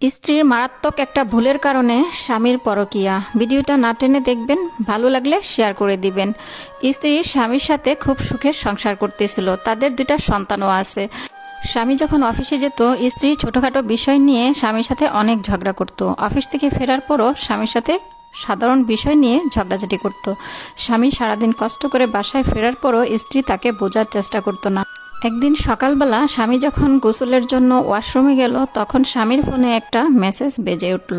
স্ত্রীর মারাত্মক একটা ভুলের কারণে স্বামীর পরকিয়া। ভিডিওটা না টেনে দেখবেন, ভালো লাগলে শেয়ার করে দিবেন। স্ত্রী স্বামীর সাথে খুব সুখের সংসার করতেছিল, তাদের দুটা সন্তানও আছে। স্বামী যখন অফিসে যেত, স্ত্রী ছোটখাটো বিষয় নিয়ে স্বামীর সাথে অনেক ঝগড়া করত। অফিস থেকে ফেরার পরও স্বামীর সাথে সাধারণ বিষয় নিয়ে ঝগড়াঝাটি করত। স্বামী সারাদিন কষ্ট করে বাসায় ফেরার পরও স্ত্রী তাকে বোঝার চেষ্টা করতো না। একদিন সকালবেলা স্বামী যখন গোসলের জন্য ওয়াশরুমে গেল, তখন স্বামীর ফোনে একটা মেসেজ বেজে উঠল।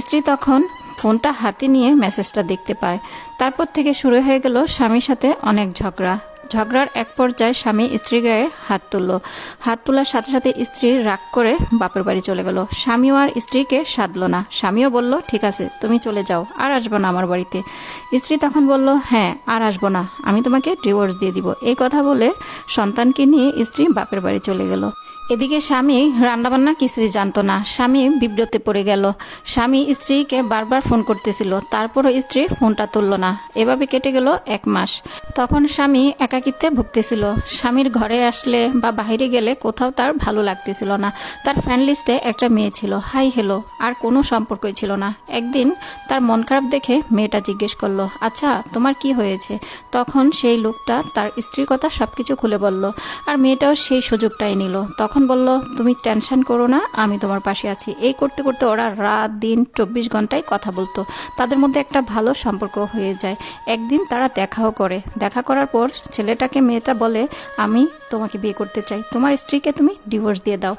স্ত্রী তখন ফোনটা হাতে নিয়ে মেসেজটা দেখতে পায়। তারপর থেকে শুরু হয়ে গেল স্বামীর সাথে অনেক ঝগড়া। ঝগড়ার এক পর্যায়ে স্বামী স্ত্রী গায়ে হাত তুলল। হাত তোলার সাথে সাথে স্ত্রী রাগ করে বাপের বাড়ি চলে গেল। স্বামীও আর স্ত্রীকে সাধল না। স্বামীও বলল, ঠিক আছে, তুমি চলে যাও, আর আসব না আমার বাড়িতে। স্ত্রী তখন বলল হ্যাঁ আর আসব না। আমি তোমাকে ডিভোর্স দিয়ে দিব। এই কথা বলে সন্তানকে নিয়ে স্ত্রী বাপের বাড়ি চলে গেল। এদিকে স্বামী রান্নাবান্না কিছুই জানতো না। স্বামী বিব্রতে পড়ে গেল। স্বামী স্ত্রীকে বারবার ফোন করতেছিল। তারপরও স্ত্রী ফোনটা তুলল না। এভাবে কেটে গেল এক মাস। তখন স্বামী একাকিত্বে ভুগতেছিল। স্বামীর ঘরে আসলে বা বাইরে গেলে কোথাও তার ভালো লাগতেছিল না। তার ফ্রেন্ড লিস্টে একটা মেয়ে ছিল। হাই হেলো আর কোনো সম্পর্কই ছিল না। একদিন তার মন খারাপ দেখে মেয়েটা জিজ্ঞেস করল আচ্ছা তোমার কি হয়েছে? তখন সেই লোকটা তার স্ত্রীর কথা সবকিছু খুলে বলল। আর মেয়েটাও সেই সুযোগটাই নিল। তখন বলল, তুমি টেনশন করো না, আমি তোমার পাশে আছি। এই করতে করতে ওরা রাত দিন চব্বিশ ঘন্টায় কথা বলতো। তাদের মধ্যে একটা ভালো সম্পর্ক হয়ে যায়। একদিন তারা দেখাও করে। দেখা করার পর ছেলেটাকে মেয়েটা বলে, আমি তোমাকে বিয়ে করতে চাই। তোমার স্ত্রীকে তুমি ডিভোর্স দিয়ে দাও।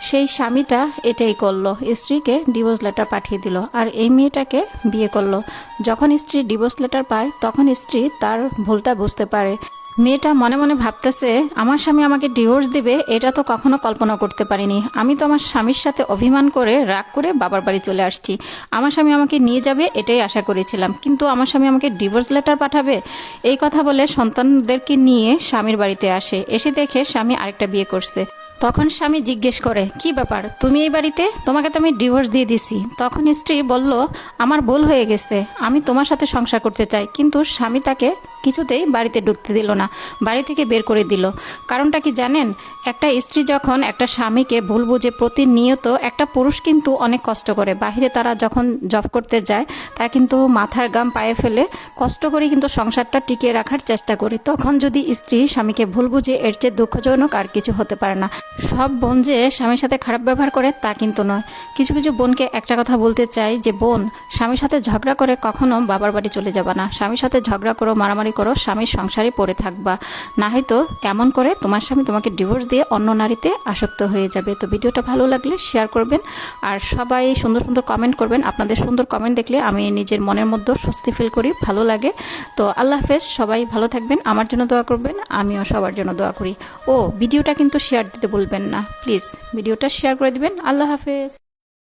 সেই স্বামীটা এটাই করল। স্ত্রীকে ডিভোর্স লেটার পাঠিয়ে দিল আর এই মেয়েটাকে বিয়ে করল। যখন স্ত্রী ডিভোর্স লেটার পায়, তখন স্ত্রী তার ভুলটা বুঝতে পারে। মেয়েটা মনে মনে ভাবতেছে, আমার স্বামী আমাকে ডিভোর্স দিবে, এটা তো কখনো কল্পনা করতে পারিনি। আমি তো আমার স্বামীর সাথে অভিমান করে, রাগ করে বাবার বাড়ি চলে আসছি। আমার স্বামী আমাকে নিয়ে যাবে, এটাই আশা করেছিলাম। কিন্তু আমার স্বামী আমাকে ডিভোর্স লেটার পাঠাবে? এই কথা বলে সন্তানদেরকে নিয়ে স্বামীর বাড়িতে আসে। এসে দেখে স্বামী আরেকটা বিয়ে করছে। তখন স্বামী জিজ্ঞেস করে, কি ব্যাপার? তুমি এই বাড়িতে? তোমাকে তো আমি ডিভোর্স দিয়ে দিছি। তখন স্ত্রী বলল, আমার ভুল হয়ে গেছে। আমি তোমার সাথে সংসার করতে চাই। কিন্তু স্বামী তাকে কিছুতেই বাড়িতে ঢুকতে দিল না, বাড়ি থেকে বের করে দিল। কারণটা কি জানেন? একটা স্ত্রী যখন একটা স্বামীকে ভুল বুঝে প্রতিনিয়ত একটা পুরুষ কিন্তু অনেক কষ্ট করে। বাহিরে তারা যখন জব করতে যায়, তারা কিন্তু মাথার গাম পায়ে ফেলে কষ্ট করে কিন্তু সংসারটা টিকিয়ে রাখার চেষ্টা করে। তখন যদি স্ত্রী স্বামীকে ভুল বুঝে, এর চেয়ে দুঃখজনক আর কিছু হতে পারে না। সব বোন যে স্বামীর সাথে খারাপ ব্যবহার করে তা কিন্তু নয়। কিছু কিছু বোনকে একটা কথা বলতে চাই যে, বোন, স্বামীর সাথে ঝগড়া করে কখনো বাবার বাড়ি চলে যাবা না। স্বামীর সাথে ঝগড়া করো, মারামারি করো, স্বামীর সংসারে পড়ে থাকবা। না হয়তো এমন করে তোমার স্বামী তোমাকে ডিভোর্স দিয়ে অন্য নারীতে আসক্ত হয়ে যাবে। তো ভিডিওটা ভালো লাগলে শেয়ার করবেন। আর সবাই সুন্দর সুন্দর কমেন্ট করবেন। আপনাদের সুন্দর কমেন্ট দেখলে আমি নিজের মনের মধ্যে স্বস্তি ফিল করি, ভালো লাগে। তো আল্লাহ হাফেজ, সবাই ভালো থাকবেন, আমার জন্য দোয়া করবেন, আমিও সবার জন্য দোয়া করি। ও, ভিডিওটা কিন্তু শেয়ার দিতে বলবেন না। প্লিজ ভিডিওটা শেয়ার করে দিবেন। আল্লাহ হাফেজ।